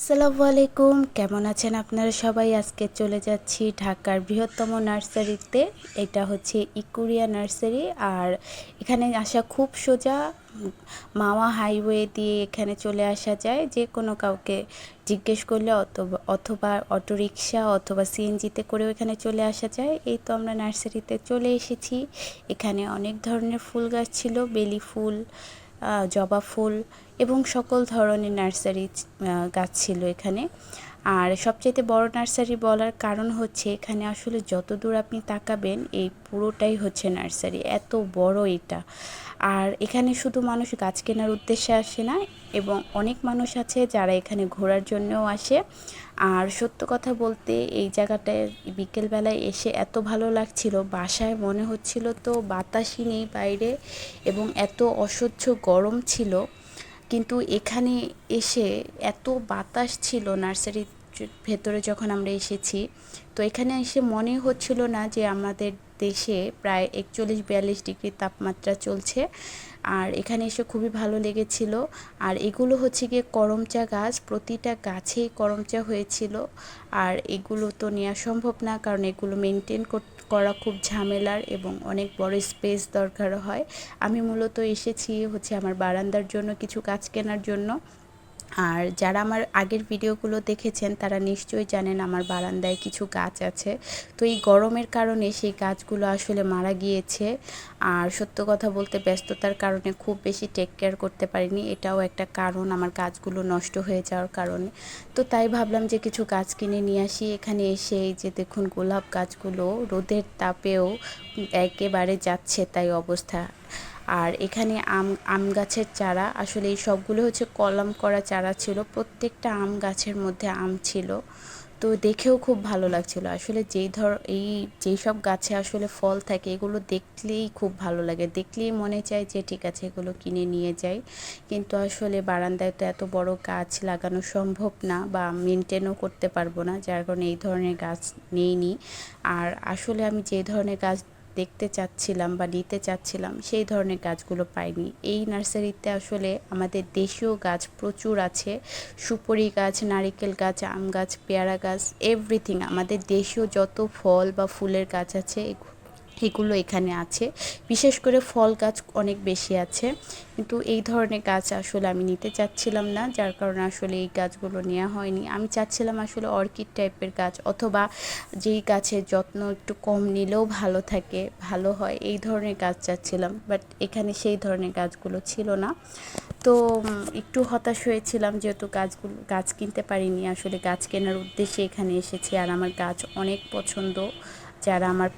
আসসালামু আলাইকুম। কেমন আছেন আপনারা সবাই? আজকে চলে যাচ্ছি ঢাকার বৃহত্তম নার্সারিতে। এটা হচ্ছে ইকুরিয়া নার্সারি। আর এখানে আসা খুব সোজা। মাওয়া হাইওয়ে দিয়ে এখানে চলে আসা যায়। যে কোনো কাউকে জিজ্ঞেস করলে অথবা অথবা অটোরিকশা অথবা সিএনজিতে করেও এখানে চলে আসা যায়। এই তো আমরা নার্সারিতে চলে এসেছি। এখানে অনেক ধরনের ফুল গাছ ছিল। বেলি ফুল জবা ফুল এবং সকল ধরনের নার্সারি গাছ ছিল এখানে। আর সবচেয়ে বড় নার্সারি বলার কারণ হচ্ছে এখানে আসলে যত দূর আপনি তাকাবেন, এই পুরোটাই হচ্ছে নার্সারি, এত বড় এটা। আর এখানে শুধু মানুষ গাছ কেনার উদ্দেশ্যে আসে না, এবং অনেক মানুষ আছে যারা এখানে ঘোরার জন্যও আসে। আর সত্য কথা বলতে এই জায়গাটায় বিকেলবেলায় এসে এত ভালো লাগছিল, বাসায় মনে হচ্ছিল তো বাতাসই নেই বাইরে, এবং এত অসহ্য গরম ছিল। কিন্তু এখানে এসে এত বাতাস ছিল নার্সারির ভেতরে যখন আমরা এসেছি, তো এখানে এসে মনে হচ্ছিল না যে আমাদের দেশে প্রায় একচল্লিশ বিয়াল্লিশ ডিগ্রি তাপমাত্রা চলছে। আর এখানে এসে খুবই ভালো লেগেছিল। আর এগুলো হচ্ছে গিয়ে করমচা গাছ, প্রতিটা গাছেই করমচা হয়েছিল। আর এগুলো তো নেওয়া সম্ভব না, কারণ এগুলো মেনটেন করা খুব ঝামেলার এবং অনেক বড় স্পেস দরকার হয়। আমি মূলত এসেছি হচ্ছে আমার বারান্দার জন্য, কিছু গাছ কেনার জন্য। আর যারা আমার আগের ভিডিওগুলো দেখেছেন, তারা নিশ্চয়ই জানেন আমার বারান্দায় কিছু গাছ আছে। তো এই গরমের কারণে সেই গাছগুলো আসলে মারা গিয়েছে। আর সত্য কথা বলতে ব্যস্ততার কারণে খুব বেশি টেক কেয়ার করতে পারিনি। এটাও একটা কারণ আমার গাছগুলো নষ্ট হয়ে যাওয়ার কারণে। তো তাই ভাবলাম যে কিছু গাছ কিনে নিয়ে আসি। এখানে এসে এই যে দেখুন গোলাপ গাছগুলো রোদের তাপেও একেবারে যাচ্ছে তাই অবস্থা। আর এখানে আম আম গাছের চারা, আসলে এই সবগুলো হচ্ছে কলম করা চারা ছিল, প্রত্যেকটা আম গাছের মধ্যে আম ছিল। তো দেখেও খুব ভালো লাগছিল। আসলে যেই ধর, এই যেই সব গাছে আসলে ফল থাকে, এগুলো দেখলেই খুব ভালো লাগে। দেখলেই মনে চায় যে, ঠিক আছে, এগুলো কিনে নিয়ে যাই। কিন্তু আসলে বারান্দায় তো এত বড় গাছ লাগানো সম্ভব না বা মেনটেনও করতে পারব না, যার কারণে এই ধরনের গাছ নেইনি। আর আসলে আমি যে ধরনের গাছ দেখতে চাচ্ছিলাম বা নিতে চাচ্ছিলাম, সেই ধরনের গাছগুলো পাইনি। এই নার্সারিতে আসলে আমাদের দেশীয় গাছ প্রচুর আছে। সুপুরি গাছ, নারিকেল গাছ, আম গাছ, পেয়ারা গাছ এভরিথিং আমাদের দেশীয় যত ফল বা ফুলের গাছ আছে এগুলো এখানে আছে। বিশেষ করে ফল গাছ অনেক বেশি আছে। কিন্তু এই ধরনের গাছ আসলে আমি নিতে চাচ্ছিলাম না, যার কারণে আসলে এই গাছগুলো নেওয়া হয়নি। আমি চাচ্ছিলাম আসলে অর্কিড টাইপের গাছ, অথবা যেই গাছের যত্ন একটু কম নিলেও ভালো থাকে, ভালো হয়, এই ধরনের গাছ চাচ্ছিলাম। বাট এখানে সেই ধরনের গাছগুলো ছিল না। তো একটু হতাশ হয়েছিলাম যেহেতু গাছগুলো, গাছ কিনতে পারিনি। আসলে গাছ কেনার উদ্দেশ্যে এখানে এসেছি। আর আমার গাছ অনেক পছন্দ, যারা আমার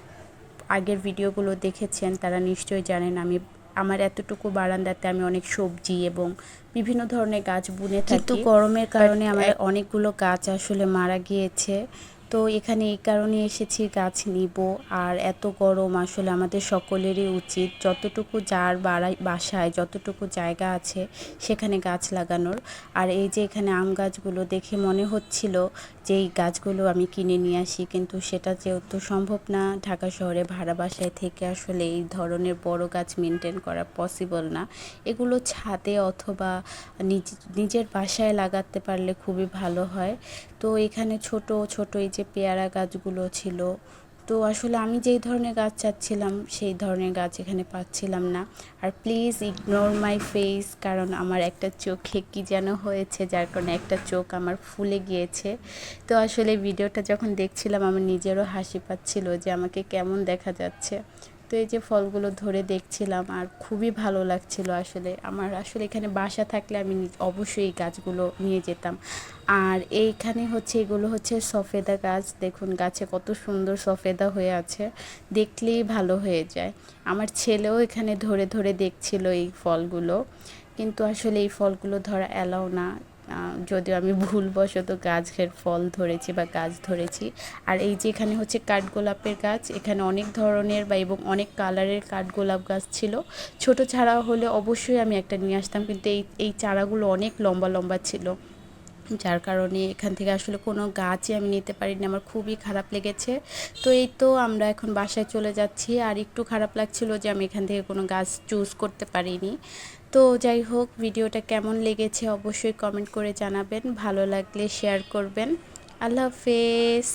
আগের ভিডিওগুলো দেখেছেন তারা নিশ্চয়ই জানেন আমি আমার এতটুকু বারান্দাতে আমি অনেক সবজি এবং বিভিন্ন ধরনের গাছ বুনে থাকি। কিন্তু গরমের কারণে আমার অনেকগুলো গাছ আসলে মারা গিয়েছে। তো এখানে এই কারণে এসেছি গাছ নিব। আর এত গরম আসলে আমাদের সকলেরই উচিত। যতটুকু যার বাড়াই বাসায় যতটুকু জায়গা আছে সেখানে গাছ লাগানোর। আর এই যে এখানে আম গাছগুলো দেখে মনে হচ্ছিল যে এই গাছগুলো আমি কিনে নিয়ে আসি, কিন্তু সেটা যেহেতু সম্ভব না, ঢাকা শহরে ভাড়া বাসায় থেকে আসলে এই ধরনের বড় গাছ মেনটেন করা পসিবল না। এগুলো ছাদে অথবা নিজ, নিজের বাসায় লাগাতে পারলে খুবই ভালো হয়। তো এখানে ছোট ছোট এই যে পেয়ারা গাছগুলো ছিল তো আসলে আমি যেই ধরনের গাছ চাচ্ছিলাম, সেই ধরনের গাছ এখানে পাচ্ছিলাম না। আর প্লিজ ইগনোর মাই ফেস কারণ আমার একটা চোখে কী যেন হয়েছে, যার কারণে একটা চোখ আমার ফুলে গিয়েছে। তো আসলে ভিডিওটা যখন দেখছিলাম, আমার নিজেরও হাসি পাচ্ছিল যে আমাকে কেমন দেখা যাচ্ছে। তো এই যে ফলগুলো ধরে দেখছিলাম আর খুবই ভালো লাগছিল আসলে। আমার আসলে এখানে বাসা থাকলে আমি অবশ্যই এই গাছগুলো নিয়ে যেতাম। আর এইখানে হচ্ছে এগুলো হচ্ছে সফেদা গাছ। দেখুন গাছে কত সুন্দর সফেদা হয়ে আছে। দেখলেই ভালো হয়ে যায়। আমার ছেলেও এখানে ধরে ধরে দেখছিল এই ফলগুলো। কিন্তু আসলে এই ফলগুলো ধরা অ্যালাও না। যদিও আমি ভুলবশত গাছের ফল ধরেছি বা গাছ ধরেছি। আর এই যে এখানে হচ্ছে কাঠগোলাপের গাছ, এখানে অনেক ধরনের বা এবং অনেক কালারের কাঠগোলাপ গাছ ছিল। ছোট ছাড়া হলে অবশ্যই আমি একটা নিয়ে আসতাম, কিন্তু এই এই চারাগুলো অনেক লম্বা লম্বা ছিল। যার কারণে এখান থেকে আসলে কোনো গাছই আমি নিতে পারিনি। আমার খুবই খারাপ লেগেছে। তো এই তো আমরা এখন বাসায় চলে যাচ্ছি। আর একটু খারাপ লাগছিল যে আমি এখান থেকে কোনো গাছ চুজ করতে পারিনি। তো যাই হোক, ভিডিওটা কেমন লেগেছে অবশ্যই কমেন্ট করে জানাবেন। ভালো লাগলে শেয়ার করবেন। আল্লাহ হাফেজ।